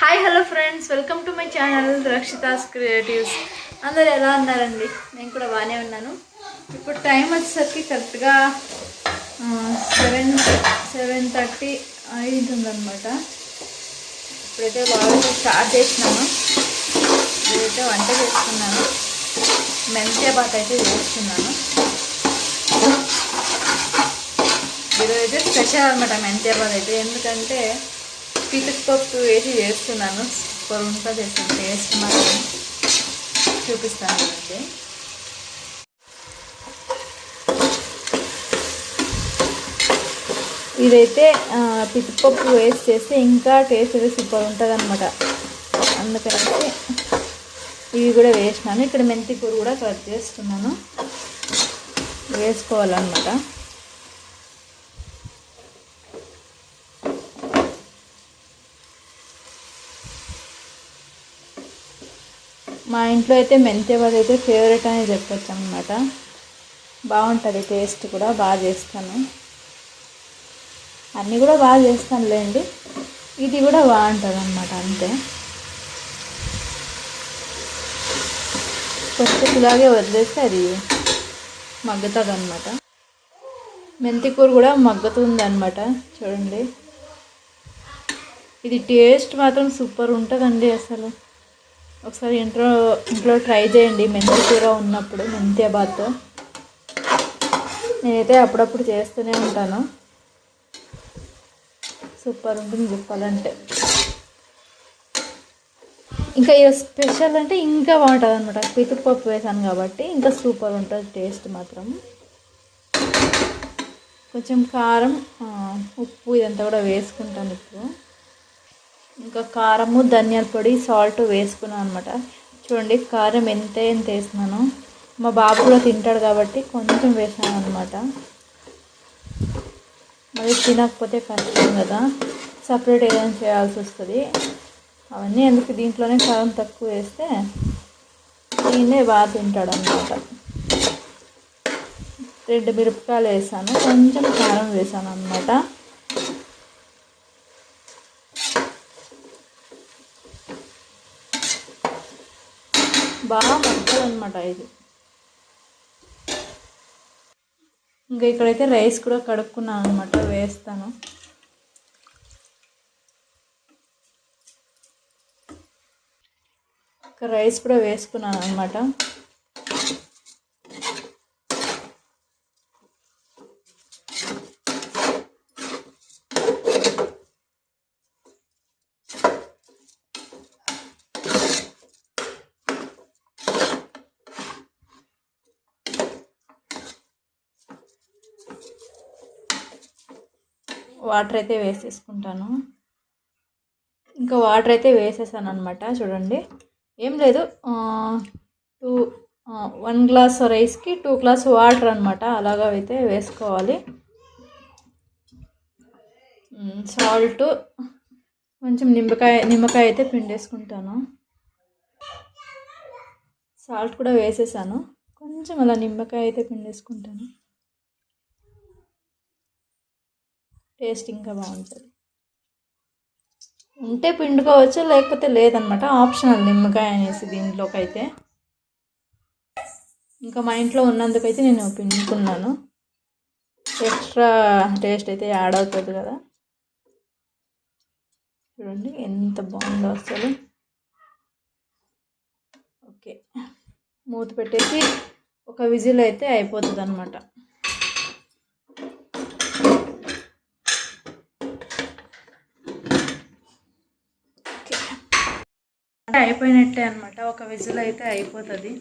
Hi hello friends welcome to my channel Rakshita's creatives అందరు ఎలా ఉన్నారండి? నేను కూడా బాగానే ఉన్నాను. ఇప్పుడు టైం వచ్చేసరికి కరెక్ట్గా సెవెన్ సెవెన్ థర్టీ అయింటుందన్నమాట. ఇప్పుడైతే బాగా స్టార్ట్ చేసినాను ఇప్పుడైతే వంట చేస్తున్నాను. మెంతే బాత్ అయితే చేస్తున్నాను. ఈరోజు అయితే స్పెషల్ అనమాట మెంతే బాత్ అయితే. ఎందుకంటే పీతపప్పు వేసి చేస్తున్నాను. సూపర్ ఉంటుంది టేస్ట్ మాత్రం చూపిస్తాను అండి ఇదైతే ఆ, వేస్ట్ చేస్తే ఇంకా టేస్ట్ అయితే సూపర్ ఉంటుంది అనమాట అందుకని ఇవి కూడా వేసినాను. ఇక్కడ మెంతి కూర కూడా కట్ చేస్తున్నాను. వేసుకోవాలన్నమాట. మా ఇంట్లో అయితే మెంతి బాత్ అయితే ఫేవరెట్ అని చెప్పొచ్చు అనమాట బాగుంటుంది టేస్ట్ కూడా బాగా చేస్తాను. అన్నీ కూడా బాగా చేస్తానులేండి. ఇది కూడా బాగుంటుంది అనమాట అంతే కొంచెం వదిలేస్తే అది మగ్గుతుంది అనమాట మెంతి కూర కూడా మగ్గుతుంది అనమాట చూడండి. ఇది టేస్ట్ మాత్రం సూపర్ ఉంటుందండి అసలు. ఒకసారి ఇంట్లో ఇంట్లో ట్రై చేయండి. మెంతి కూర ఉన్నప్పుడు మెంతి నేనైతే అప్పుడప్పుడు చేస్తూనే ఉంటాను. సూపర్ ఉంటుంది చెప్పాలంటే. ఇంకా స్పెషల్ అంటే ఇంకా బాగుంటుంది అనమాట పితుపప్పు వేసాను కాబట్టి ఇంకా సూపర్ ఉంటుంది టేస్ట్ మాత్రం. కొంచెం కారం ఉప్పు ఇదంతా కూడా వేసుకుంటాను ఇప్పుడు. ఇంకా కారము ధనియాల పొడి సాల్ట్ వేసుకున్నాను అనమాట చూడండి కారం ఎంత ఎంత వేసినాను మా బాబు కూడా తింటాడు కాబట్టి కొంచెం వేసాను అనమాట మరి తినకపోతే కష్టం కదా. సపరేట్ ఏదైనా చేయాల్సి వస్తుంది. అవన్నీ ఎందుకు దీంట్లోనే కారం తక్కువ వేస్తే దీన్నే బాగా తింటాడు అనమాట రెండు మిరపకాయలు వేసాను. కొంచెం కారం వేసాను అనమాట బాగా మగ్గాలన్నమాట ఇది. ఇంకా ఇక్కడైతే రైస్ కూడా కడుక్కున్నాను అనమాట వేస్తాను. ఇంకా రైస్ కూడా వేసుకున్నాను అనమాట వాటర్ అయితే వేసేసుకుంటాను. ఇంకా వాటర్ అయితే వేసేసాను అనమాట చూడండి. ఏం లేదు టూ వన్ గ్లాస్ రైస్కి టూ గ్లాస్ వాటర్ అనమాట అలాగా అయితే వేసుకోవాలి. సాల్ట్ కొంచెం నిమ్మకాయ నిమ్మకాయ అయితే పిండేసుకుంటాను. సాల్ట్ కూడా వేసేసాను కొంచెం అలా నిమ్మకాయ అయితే పిండేసుకుంటాను. టేస్ట్ ఇంకా బాగుంటుంది. ఉంటే పిండుకోవచ్చు లేకపోతే లేదనమాట. ఆప్షనల్ నిమ్మకాయ అనేసి దీంట్లోకైతే. ఇంకా మా ఇంట్లో ఉన్నందుకైతే నేను పిండుకున్నాను. ఎక్స్ట్రా టేస్ట్ అయితే యాడ్ అవుతుంది కదా. చూడండి ఎంత బాగుందో అసలు. ఓకే. మూత పెట్టేసి ఒక విజిల్ అయితే అయిపోతుంది అనమాట అయిపోయినట్టే అనమాట ఒక విజిల్ అయితే అయిపోతుంది.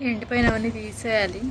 ఎండిపోయినవన్నీ తీసేయాలి.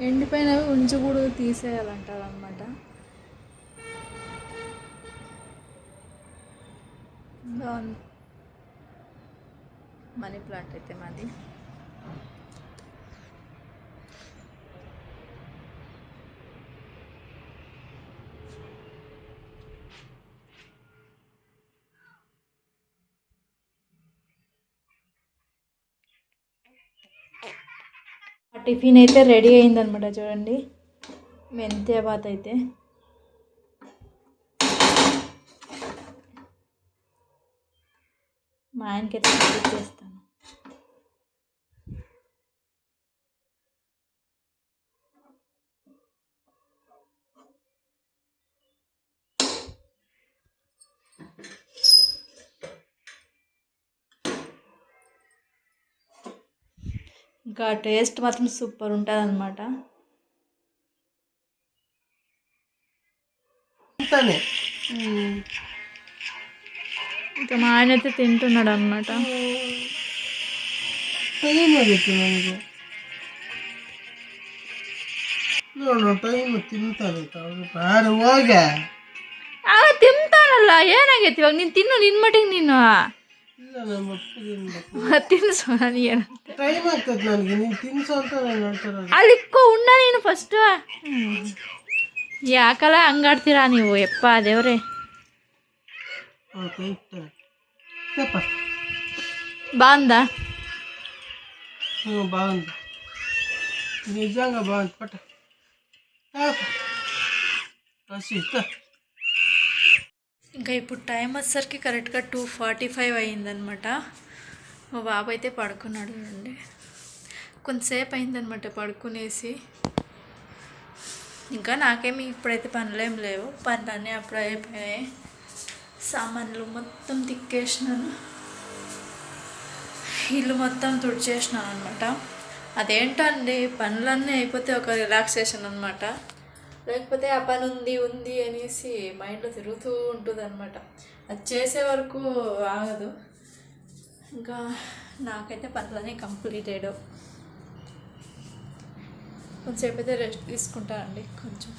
ఎండిపోయినవి ఉంచి కూడా తీసేయాలంటారు అనమాట బాగుంది. మనీ ప్లాంట్ అయితే మాది. ఆ టిఫిన్ అయితే రెడీ అయిందనమాట చూడండి. మెంతే బాత్ అయితే. మా ఆయనకైతే చేస్తాను ఇంకా టేస్ట్ మాత్రం సూపర్ ఉంటుంది అనమాట ఆయన అయితే తింటున్నాడు అనమాట ಟೈಮ್ ಆಗೈತಿ ನನಗೆ ನೋಡು ಟೈಮ್ ತಿಂತಾನೆ ಯಾರು ಹೋಗ ಅವ ತಿಂತಾನಲ್ಲ ಏನಾಗೈತಿ ಇವಾಗ ನೀನು ತಿನ್ನು ನಿನ್ನ ಮಟ್ಟಿಗೆ ನೀನು ಇಲ್ಲ ನಮ್ಮ ಅಪ್ಪಗೆ ತಿನ್ಸು ನಾನು ಏನಂತೆ ಟೈಮ್ ಆಗ್ತದೆ ನನಗೆ ನೀನು ತಿನ್ಸು ಅಂತ ನಾನು ಹೇಳ್ತಾರೆ ಅಲ್ಲಿ ಇಕ್ಕೋ ಉಣ್ಣ ನೀನು ಫಸ್ಟ್ ಯಾಕಲ್ಲ ಹಂಗಾಡ್ತೀರಾ ನೀವು ಎಪ್ಪ ದೇವ್ರೆ ಅವ್ನು పేపర్ బాగుందా? బాగుంది. నిజంగా బాగుంది. పట్ట. ఇంకా ఇప్పుడు టైం వచ్చేసరికి కరెక్ట్గా టూ ఫార్టీ ఫైవ్ అయిందనమాట మా బాబు అయితే పడుకున్నాడు అండి కొంతసేపు అయిందనమాట పడుకునేసి. ఇంకా నాకేమి ఇప్పుడైతే పనులేం లేవు. పనులన్నీ అప్పుడు అయిపోయాయి సామాన్లు మొత్తం తిక్కేసినాను. ఇల్లు మొత్తం తుడిచేసినాను అనమాట అదేంటండి పనులన్నీ అయిపోతే ఒక రిలాక్సేషన్ అనమాట లేకపోతే ఆ పని ఉంది ఉంది అనేసి మైండ్లో తిరుగుతూ ఉంటుంది అనమాట అది చేసే వరకు ఆగదు. ఇంకా నాకైతే పనులన్నీ కంప్లీట్ అయ్యాడు కొంచెంసేపు అయితే రెస్ట్ తీసుకుంటానండి కొంచెం.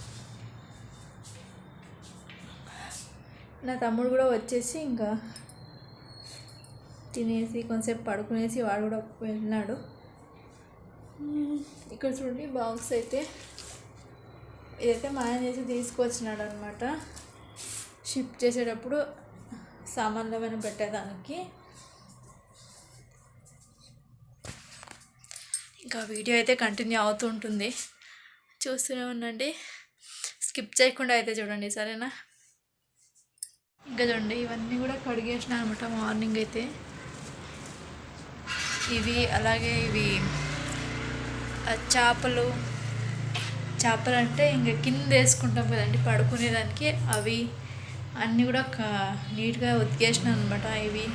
నా తమ్ముడు కూడా వచ్చేసి ఇంకా తినేసి కొంచెంసేపు పడుకునేసి వాడు కూడా వెళ్ళినాడు. ఇక్కడ చూడండి బాక్స్ అయితే ఇదైతే మాయం చేసి తీసుకొచ్చినాడు అనమాట షిఫ్ట్ చేసేటప్పుడు సామాన్లు ఏమైనా పెట్టేదానికి. ఇంకా వీడియో అయితే కంటిన్యూ అవుతూ ఉంటుంది చూస్తూనే ఉండండి. స్కిప్ చేయకుండా అయితే చూడండి సరేనా? ఇంకా ఇవన్నీ కూడా కడిగేసిన అనమాట మార్నింగ్ అయితే. ఇవి అలాగే ఇవి చేపలు చేపలు అంటే ఇంకా కింద వేసుకుంటాం కదండి పడుకునేదానికి. అవి అన్నీ కూడా క- నీట్గా ఉతికేసిన అనమాట ఇవి.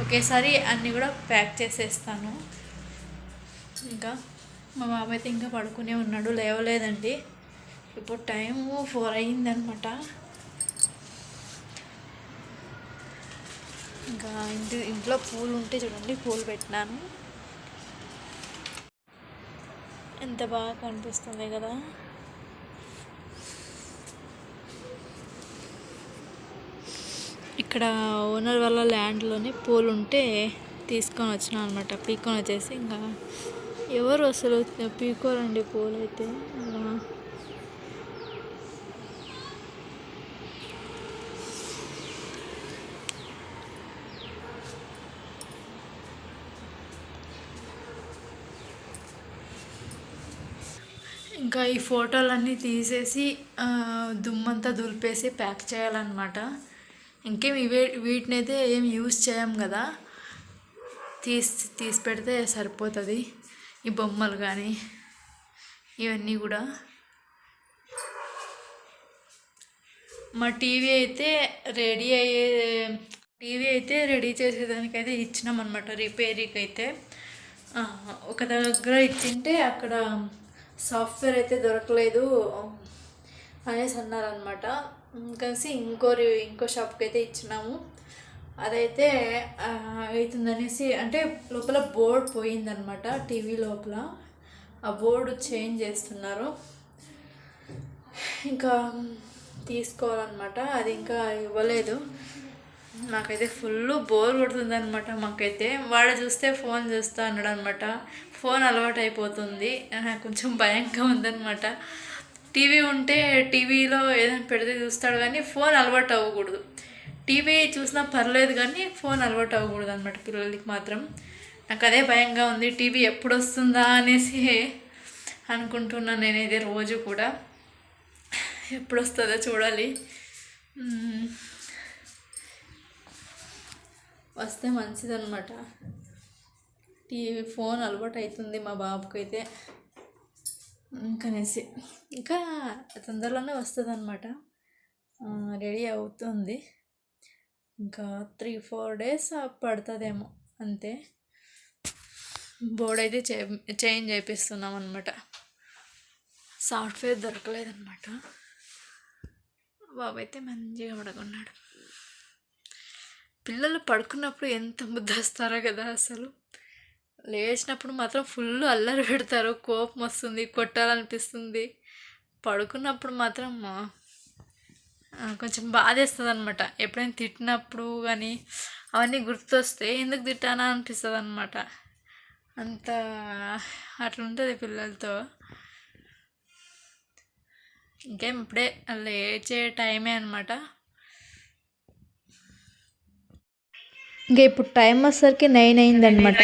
ఒకేసారి అన్నీ కూడా ప్యాక్ చేసేస్తాను. ఇంకా మా బాబు అయితే ఇంకా పడుకునే ఉన్నాడు లేవలేదండి. ఇప్పుడు టైము ఫోర్ అయిందనమాట ఇంకా ఇంటి ఇంట్లో పూలు ఉంటే చూడండి పూలు పెట్టినాను. ఎంత బాగా కనిపిస్తుంది కదా. ఇక్కడ ఓనర్ వాళ్ళ ల్యాండ్లోనే పూలు ఉంటే తీసుకొని వచ్చినాం అనమాట పీక్కొని వచ్చేసి. ఇంకా ఎవరు అసలు పీకోరండి పూలు అయితే ఇంకా ఈ ఫోటోలన్నీ తీసేసి దుమ్మంతా దులిపేసి ప్యాక్ చేయాలన్నమాట. ఇంకేం ఇవే వీటినైతే ఏం యూస్ చేయం కదా. తీసి తీసి పెడితే సరిపోతుంది. ఈ బొమ్మలు కానీ ఇవన్నీ కూడా. మా టీవీ అయితే రెడీ అయ్యే టీవీ అయితే రెడీ చేసేదానికైతే ఇచ్చినాం అనమాట రిపేరీకి అయితే ఒక దగ్గర ఇచ్చింటే అక్కడ సాఫ్ట్వేర్ అయితే దొరకలేదు. అనేసి అన్నారనమాట కలిసి ఇంకో రి- ఇంకో షాప్కి అయితే ఇచ్చినాము. అదైతే అవుతుందనేసి అంటే లోపల బోర్డ్ పోయిందనమాట టీవీ లోపల. ఆ బోర్డు చేంజ్ చేస్తున్నారు. ఇంకా తీసుకోవాలన్నమాట. అది ఇంకా ఇవ్వలేదు. నాకైతే ఫుల్ బోర్ కొడుతుంది అనమాట మాకైతే. వాడు చూస్తే ఫోన్ చూస్తా అన్నాడు అనమాట ఫోన్ అలవాటు అయిపోతుంది కొంచెం భయంగా ఉందనమాట టీవీ ఉంటే టీవీలో ఏదైనా పెడితే చూస్తాడు కానీ ఫోన్ అలవాటు అవ్వకూడదు టీవీ చూసినా పర్లేదు కానీ ఫోన్ అలవాటు అవ్వకూడదు అనమాట పిల్లలకి మాత్రం. నాకు అదే భయంగా ఉంది. టీవీ ఎప్పుడు వస్తుందా అనేసి అనుకుంటున్నాను నేనైతే రోజు కూడా. ఎప్పుడు వస్తుందో చూడాలి వస్తే మంచిదన్నమాట. టీవీ ఫోన్ అలవాటు అవుతుంది మా బాబుకి అయితే ఇంకనేసి ఇంకా తొందరలోనే వస్తుంది అనమాట రెడీ అవుతుంది. ఇంకా త్రీ ఫోర్ డేస్ పడుతుందేమో అంతే. బోర్డ్ అయితే చే చేంజ్ చేపిస్తున్నాం అనమాట సాఫ్ట్వేర్ దొరకలేదన్నమాట. బాబు అయితే మంచిగా పడుకున్నాడు. పిల్లలు పడుకున్నప్పుడు ఎంత ముద్దస్తారో కదా అసలు. లేచినప్పుడు మాత్రం ఫుల్ అల్లరి పెడతారు. కోపం వస్తుంది కొట్టాలనిపిస్తుంది. పడుకున్నప్పుడు మాత్రం కొంచెం బాధేస్తుంది అనమాట ఎప్పుడైనా తిట్టినప్పుడు కానీ అవన్నీ గుర్తొస్తే ఎందుకు తిట్టానా అనిపిస్తుంది అనమాట అంత అట్లుంటుంది పిల్లలతో. ఇంకేం ఇప్పుడే లేచే టైమే అనమాట ఇంకా ఇప్పుడు టైం వచ్చేసరికి నైన్ అయిందనమాట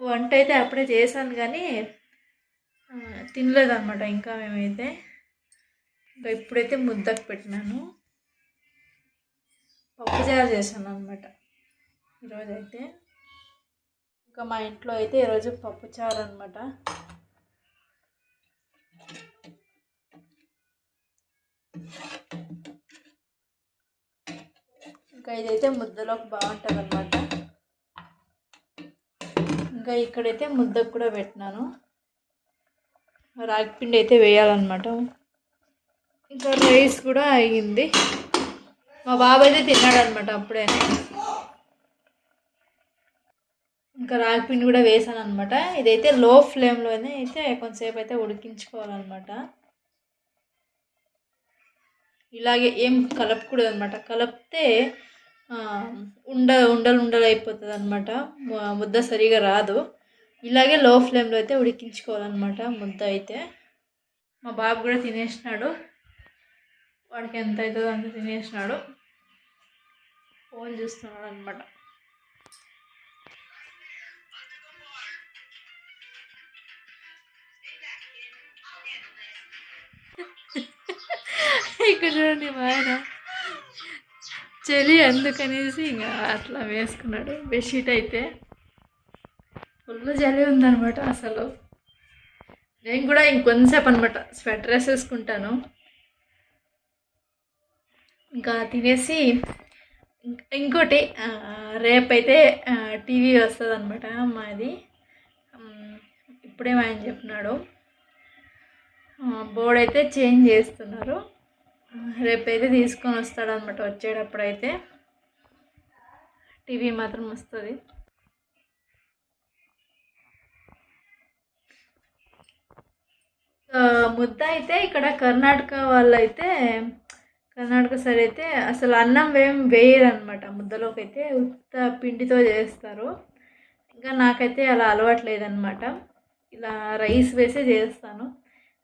వంట అయితే అప్పుడే చేశాను కానీ తినలేదన్నమాట ఇంకా మేమైతే. ఇంకా ఇప్పుడైతే ముద్దకు పెట్టినాను. పప్పుచారు చేశాను అనమాట ఈరోజు అయితే ఇంకా మా ఇంట్లో అయితే ఈరోజు పప్పు చారు అనమాట ఇంకా ఇదైతే ముద్దలోకి బాగుంటుంది అనమాట ఇంకా ఇక్కడైతే ముద్దకు కూడా పెట్టినాను. రాగి పిండి అయితే వేయాలన్నమాట. ఇంకా రైస్ కూడా అయ్యింది. మా బాబు అయితే తిన్నాడు అనమాట ఇంకా రాగి పిండి కూడా వేసాను అనమాట ఇదైతే లో ఫ్లేమ్లోనే అయితే కొంతసేపు అయితే ఉడికించుకోవాలన్నమాట. ఇలాగే ఏం కలపకూడదు అనమాట కలిపితే ఉండ ఉండలు ఉండలు అయిపోతుంది అనమాట ముద్ద సరిగా రాదు. ఇలాగే లో ఫ్లేమ్లో అయితే ఉడికించుకోవాలన్నమాట ముద్ద అయితే. మా బాబు కూడా తినేసినాడు. వాడికి ఎంత అవుతుందో అంత తినేసినాడు. ఫోన్ చూస్తున్నాడు అనమాట ఇక్కడ చూడండి మా ఆయన. చలి అందుకనేసి ఇంకా అట్లా వేసుకున్నాడు. బెడ్షీట్ అయితే ఫుల్ చలి ఉందన్నమాట అసలు. నేను కూడా ఇంకొంతసేపు అనమాట స్వెటర్ వేసేసుకుంటాను. ఇంకా తినేసి ఇంకోటి రేపైతే టీవీ వస్తుంది అనమాట మాది ఇప్పుడే మా ఆయన చెప్పినాడు. బోర్డ్ అయితే చేంజ్ చేస్తున్నారు. రేపైతే తీసుకొని వస్తాడు అనమాట వచ్చేటప్పుడు అయితే టీవీ మాత్రం వస్తుంది. ముద్ద అయితే ఇక్కడ కర్ణాటక వాళ్ళు అయితే కర్ణాటక సైడ్ అయితే అసలు అన్నం ఏం వేయరనమాట ముద్దలోకి అయితే ఉత్త పిండితో చేస్తారు. ఇంకా నాకైతే అలా అలవాటు లేదనమాట ఇలా రైస్ వేసే చేస్తాను.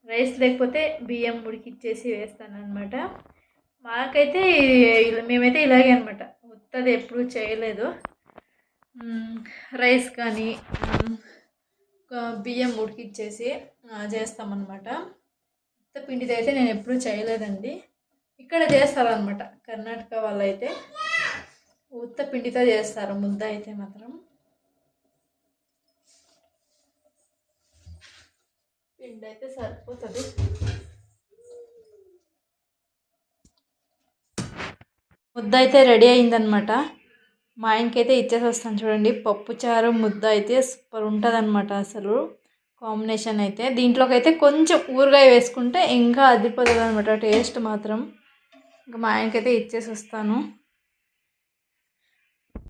రైస్ లేకపోతే బియ్యం ఉడికిచ్చేసి వేస్తాను అనమాట మాకైతే ఇలా- మేమైతే ఇలాగే అనమాట ఉత్తది ఎప్పుడు చేయలేదు. రైస్ కానీ ఒక బియ్యం ఉడికిచ్చేసి చేస్తామన్నమాట. ఉత్త పిండిది అయితే నేను ఎప్పుడూ చేయలేదండి. ఇక్కడ చేస్తారనమాట కర్ణాటక వాళ్ళు అయితే ఉత్త పిండితో చేస్తారు. ముద్ద అయితే మాత్రం. పిండి అయితే సరిపోతుంది. ముద్ద అయితే రెడీ అయిందనమాట మా ఆయనకైతే ఇచ్చేసి వస్తాను చూడండి. పప్పు చారు ముద్ద అయితే సూపర్ ఉంటుంది అసలు. కాంబినేషన్ అయితే దీంట్లోకి అయితే కొంచెం ఊరగాయ వేసుకుంటే ఇంకా అదిపోతుంది అనమాట టేస్ట్ మాత్రం. ఇంకా మా ఆయనకైతే ఇచ్చేసి వస్తాను